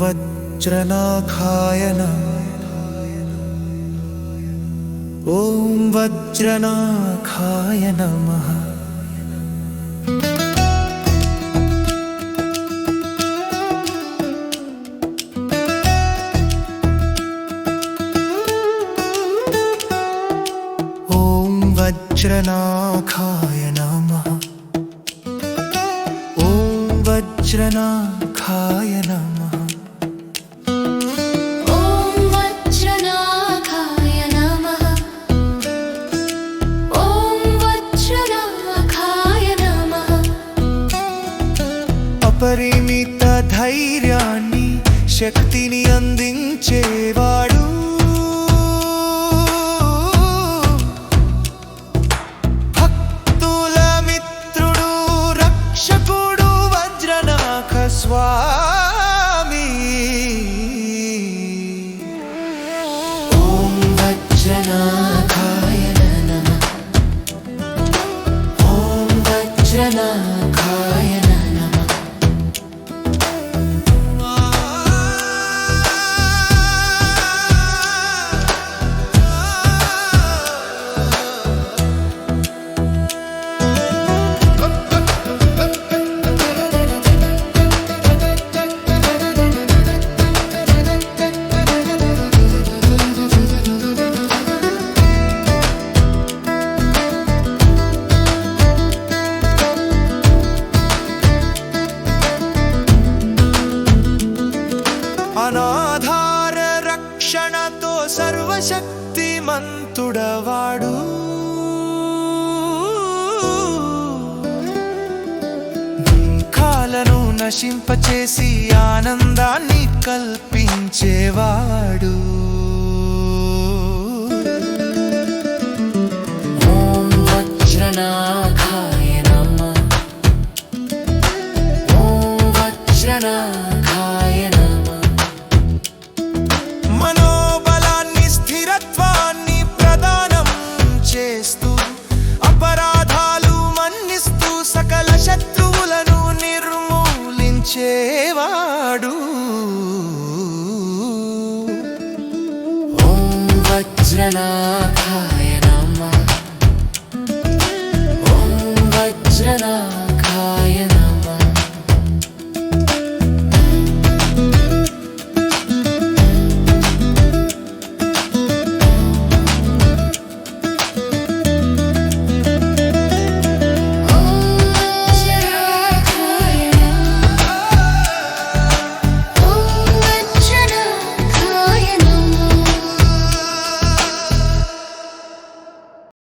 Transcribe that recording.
वज्रनाखाय नमः ॐ वज्रनाखाय नमः ॐ वज्रनाखाय नमः ॐ वज्रनाखाय नमः శక్తిని అందించేవాడు. భక్తుల మిత్రుడు రక్షకుడు వజ్రనాథ స్వామి. ఓం వజ్రనాథాయ నమః. ఓం వజ్రనాథాయ అనాధార రక్షణతో సర్వశక్తి మంతుడవాడు కాలను నశింపచేసి ఆనందాన్ని కల్పించేవాడు. వజ్రనాయ నమ. ఓం ரங்கநாதா